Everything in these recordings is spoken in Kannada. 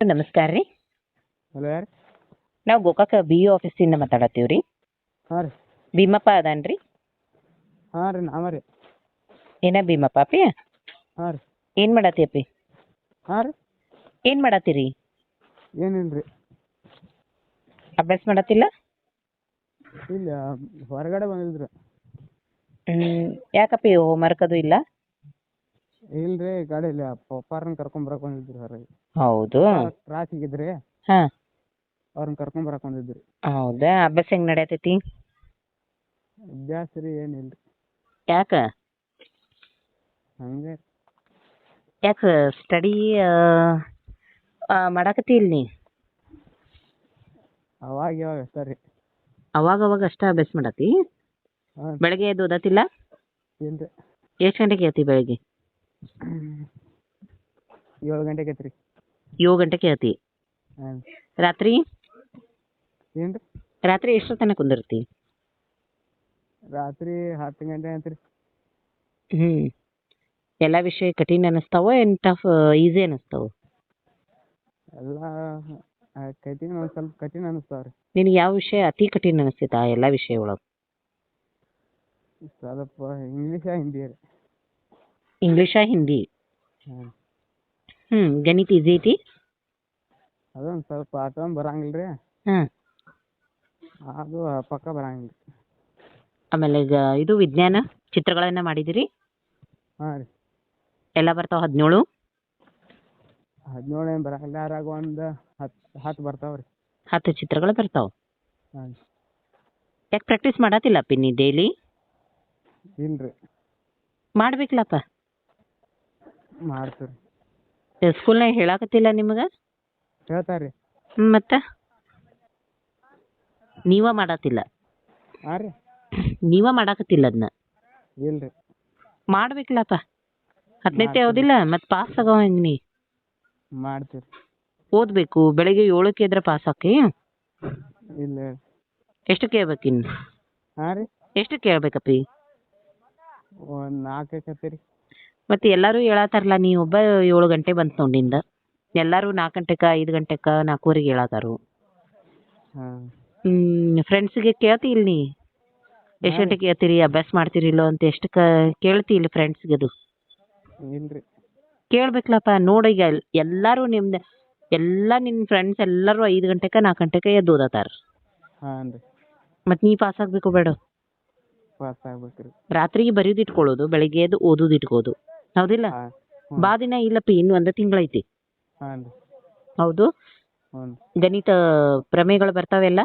ನಮಸ್ಕಾರ ರೀ. ಹಲೋ ಯಾರು? ನಾವು ಗೋಕಾಕ ಬಿ ಇ ಆಫೀಸಿಂದ ಮಾತಾಡತ್ತೀವಿ ರೀ ಹಾಂ ರೀ. ಭೀಮಪ್ಪ ಅದಾನ ರೀ. ಹಾಂ ರೀ ನಾವ ರೀ. ಏನ ಭೀಮಪ್ಪ ಅಪ್ಪಿ ಹಾಂ ರೀ. ಏನು ಮಾಡತ್ತಿ ಅಪ್ಪಿ? ಹಾಂ ರೀ. ಏನು ಮಾಡತ್ತೀರಿ? ಏನಿಲ್ಲ ರೀ. ಅಭ್ಯಾಸ ಮಾಡತ್ತಿಲ್ಲ? ಇಲ್ಲ ಹೊರಗಡೆ ಬಂದಿದ್ರು. ಹ್ಞೂ ಯಾಕಪ್ಪಿ ಹೋಮ್ವರ್ಕ್ ಅದು ಇಲ್ಲ? ಇಲ್ಲ ರೀ ಗಾಡಿ ಇಲ್ಲ ಬರಕ್ ಬಂದಿದ್ರಿ ಹೊರಗೆ ಹೌದು. ಟ್ರಾಫಿಕ್ ಇದ್ರಿ ಹಾ. ಅವ್ರನ್ನ ಬರಕ್ ಬಂದಿದ್ರಿ. ಹೌದಾ ಅಭ್ಯಾಸ ಹೆಂಗ್ ನಡೆಯತೈತಿ? ಅಭ್ಯಾಸ ರೀ ಏನಿಲ್ಲ ಯಾಕ? ಹಂಗೆ. ಯಾಕ ಸ್ಟಡಿ ಮಾಡಾಕತ್ತಿ ಇಲ್ಲ ನೀ? ಅವಾಗ ಅಷ್ಟೇ ರೀ. ಅವಾಗ ಅವಾಗ ಅಷ್ಟೇ ಅಭ್ಯಾಸ ಮಾಡತಿ? ಬೆಳಗ್ಗೆ ಎದ್ದು ಓದತಿಲ್ಲ? ಎಷ್ಟು ಗಂಟೆಗೆ ಹೇಳ್ತಿ ಬೆಳಗ್ಗೆ? ಏಳು ಗಂಟೆಗೆ ಐತ್ರಿ ಏಳು ಗಂಟೆಗೆ ಅತಿ ಹಾಂ ರಾತ್ರಿ? ಏನು ರೀ ರಾತ್ರಿ ಎಷ್ಟು ತನಕ ಕುಂದಿರ್ತಿ? ರಾತ್ರಿ ಹತ್ತು ಗಂಟೆ ಐತ್ರಿ ಹ್ಮ್. ಎಲ್ಲ ವಿಷಯ ಕಠಿಣ ಅನಿಸ್ತಾವ ಏನು ಟಫ್ ಈಸಿ ಅನಿಸ್ತಾವ? ಎಲ್ಲ ಆ, ಕಠಿಣ ಒಂದ್ ಸ್ವಲ್ಪ ಕಠಿಣ ಅನಿಸ್ತಾವ ರೀ ನಿನಗೆ ಯಾವ ವಿಷಯ ಅತಿ ಕಠಿಣ ಅನಿಸ್ತೈತೆ ಆ ಎಲ್ಲ ವಿಷಯ ಒಳಗೆ? ಸ್ವಲ್ಪ ಇಂಗ್ಲೀಷ ಹಿಂದಿ ರೀ ಇಂಗ್ಲೀಷಾ ಹಿಂದಿ ಹಾಂ. ಹ್ಞೂ ಗಣಿತ ಈಸಿ ಐತಿ? ಅದೊಂದು ಸ್ವಲ್ಪ ಅಷ್ಟೊಂದು ಬರಂಗಿಲ್ಲ ರೀ. ಹಾಂ. ಅದು ಪಕ್ಕ ಬರಂಗಿಲ್ಲ. ಆಮೇಲೆ ಈಗ ಇದು ವಿಜ್ಞಾನ ಚಿತ್ರಗಳನ್ನ ಮಾಡಿದಿರಿ ಹಾಂ ರೀ. ಎಲ್ಲ ಬರ್ತಾವ ಹದಿನೇಳು? ಹದಿನೇಳು ಏನು ಬರಂಗಿಲ್ಲ ಅದ್ರಾಗ ಒಂದು ಹತ್ತು ಹತ್ತು ಬರ್ತಾವೆ ರೀ. ಹತ್ತು ಚಿತ್ರಗಳು ಬರ್ತಾವ? ಹಾಂ ಯಾಕೆ ಪ್ರಾಕ್ಟೀಸ್ ಮಾಡತ್ತಿಲ್ಲ ಅಪ್ಪಿ ನೀ ಡೈಲಿ ಇಲ್ಲ ರೀ ಮಾಡ್ಬೇಕಲ್ಲಪ್ಪ? ಮಾಡ್ತೀವಿ ಸ್ಕೂಲ್ನಾಗ ಹೇಳಾಕತ್ತಿಲ್ಲ ನಿಮಗೆ? ಹೇಳ್ತಾರೆ ರೀ ಮತ್ತೆ? ನೀವ ಹಾಂ ರೀ. ನೀವ ಮಾಡಾಕತ್ತಿಲ್ಲ ಅದನ್ನ ಇಲ್ಲ ರೀ ಮಾಡ್ಬೇಕಲ್ಲಪ್ಪ ಹದಿನೈದು ಓದಿಲ್ಲ ಮತ್ತೆ ಪಾಸ್ ತಗೋ ಹೆಂಗ್ ನೀ? ಮಾಡ್ತೀವಿ. ಓದ್ಬೇಕು ಬೆಳಿಗ್ಗೆ ಏಳಕ್ಕೆ ಎದ್ರೆ ಪಾಸ್ ಆಕಿ? ಇಲ್ಲ ಎಷ್ಟು ಕೇಳ್ಬೇಕಿನ್ ಇನ್ನು? ಹಾಂ ರೀ. ಎಷ್ಟು ಕೇಳ್ಬೇಕಪ್ಪಿ ಒಂದು ನಾಲ್ಕು ಮತ್ತೆ ಎಲ್ಲರೂ ಹೇಳತ್ತಾರಲ್ಲ ನೀ ಒಬ್ಬ ಏಳು ಗಂಟೆ ಬಂತು ನೋಡಿಂದ ಎಲ್ಲರೂ ನಾಲ್ಕು ಗಂಟೆಕ ಐದು ಗಂಟೆಕ ನಾಲ್ಕೂವರೆಗೆ ಹೇಳತ್ತಾರು ಹಾಂ. ಫ್ರೆಂಡ್ಸಿಗೆ ಕೇಳ್ತಿ ಇಲ್ಲಿ ನೀ? ಎಷ್ಟು ಗಂಟೆಗೆ ಕೇಳ್ತೀರಿ? ಅಭ್ಯಾಸ ಮಾಡ್ತೀರಿ ಇಲ್ಲೋ ಅಂತ ಎಷ್ಟು ಕ ಕೇಳ್ತಿ ಇಲ್ಲಿ ಫ್ರೆಂಡ್ಸ್ಗೆ ಅದು ಇಲ್ರಿ. ಕೇಳ್ಬೇಕಲ್ಲಪ್ಪ ನೋಡಿ ಈಗ ಎಲ್- ಎಲ್ಲರೂ ನಿಮ್ದು ಎಲ್ಲ ನಿನ್ನ ಫ್ರೆಂಡ್ಸ್ ಎಲ್ಲರೂ ಐದು ಗಂಟೆಕ ನಾಲ್ಕು ಗಂಟೆಕ ಎದ್ದು ಓದತ್ತಾರ ಹಾಂ ರೀ ಮತ್ತು ನೀ ಪಾಸ್ ಆಗಬೇಕು ಬೇಡ? ಪಾಸ್ ರಾತ್ರಿಗೆ ಬರೆಯೋದು ಇಟ್ಕೊಳ್ಳೋದು ಬೆಳಿಗ್ಗೆ ಎದ್ದು ಓದೋದು ಇಟ್ಕೋದು. ಹೌದಿಲ್ಲ? ಹಾಂ ಬಾ ದಿನ ಇಲ್ಲಪ್ಪ ಇನ್ನು ಒಂದು ತಿಂಗಳೈತಿ. ಐತಿ ರೀ. ಹೌದು? ಹ್ಞೂ ಗಣಿತ ಪ್ರಮೇಯಗಳು ಬರ್ತಾವೆಲ್ಲ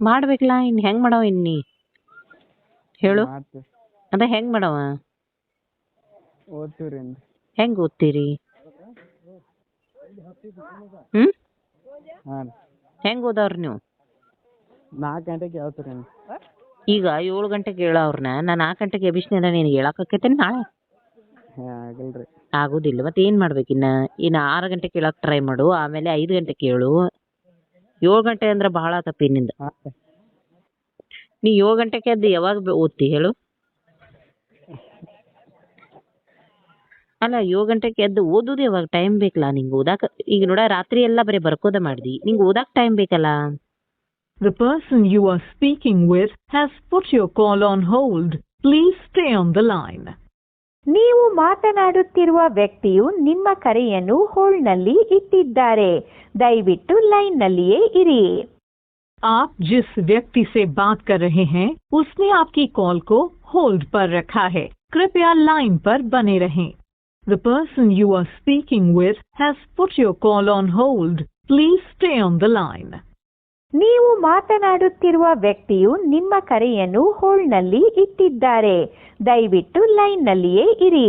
ಮಾಡ್ಬೇಕಲ್ಲ ಇನ್ ಹೆಂಗ್ ಮಾಡವ ಇನ್ನಿ ನೀ? ಹೇಳು. ಮಾಡ್ತೀವಿ. ಅದ ಹೆಂಗ್ ಮಾಡವ? ಹೆಂಗ್ ಓದ್ತೀರಿ? ಹ್ಮ್? ರೀ. ಹೆಂಗೆ ಓದವ್ರಿ ನೀವು? ನಾಲ್ಕು ಗಂಟೆಗೆ ಈಗ ಏಳು ಗಂಟೆಗೆ ಹೇಳೋರ್ನ ನಾನು ನಾಲ್ಕು ಗಂಟೆಗೆ ಎಬ್ಬಿಸ್ನಿಂದ ನಿನಗೆ ಹೇಳಕ್ಕಾಕೈತೇನೆ ನಾಳೆ. ಆಗೋದಿಲ್ಲ. ಮತ್ತೆ ಏನು ಮಾಡ್ಬೇಕು ಇನ್ನು? ಇನ್ನು ಆರು ಗಂಟೆಗೆ ಕೇಳಕ್ಕೆ ಟ್ರೈ ಮಾಡು. ಆಮೇಲೆ ಐದು ಗಂಟೆಗೆ ಕೇಳು ಏಳು ಗಂಟೆ ಅಂದ್ರೆ ಭಾಳ ತಪ್ಪಿ ನಿಂದ ನೀ ಏಳು ಗಂಟೆಗೆ ಎದ್ದು ಯಾವಾಗ ಬೆ- ಓದ್ತಿ ಹೇಳು. ಅಲ್ಲ ಏಳು ಗಂಟೆಗೆ ಎದ್ದು ಓದೋದು ಯಾವಾಗ? ಟೈಮ್ ಬೇಕಲ್ಲ ನಿಂಗೆ ಓದಾಕ. ಈಗ ನೋಡ ರಾತ್ರಿ ಎಲ್ಲ ಬರೀ ಬರ್ಕೋದ ಮಾಡ್ದಿ. ನಿಂಗೆ ಓದಾಕ ಟೈಮ್ ಬೇಕಲ್ಲ. The person you are speaking with has put your call on hold. Please stay on the line. ನೀವು ಮಾತನಾಡುತ್ತಿರುವ ವ್ಯಕ್ತಿಯು ನಿಮ್ಮ ಕರೆಯನ್ನು ಹೋಲ್ಡ್ನಲ್ಲಿ ಇಟ್ಟಿದ್ದಾರೆ ದಯವಿಟ್ಟು ಲೈನ್ನಲ್ಲಿಯೇ ಇರಿ आप जिस व्यक्ति से बात कर रहे हैं उसने आपकी कॉल को होल्ड पर रखा है कृपया लाइन पर बने रहें The person you are speaking with has put your call on hold. Please stay on the line. ನೀವು ಮಾತನಾಡುತ್ತಿರುವ ವ್ಯಕ್ತಿಯು ನಿಮ್ಮ ಕರೆಯನ್ನು ಹೋಲ್ಡ್ನಲ್ಲಿ ಇಟ್ಟಿದ್ದಾರೆ. ದಯವಿಟ್ಟು ಲೈನ್ನಲ್ಲಿಯೇ ಇರಿ.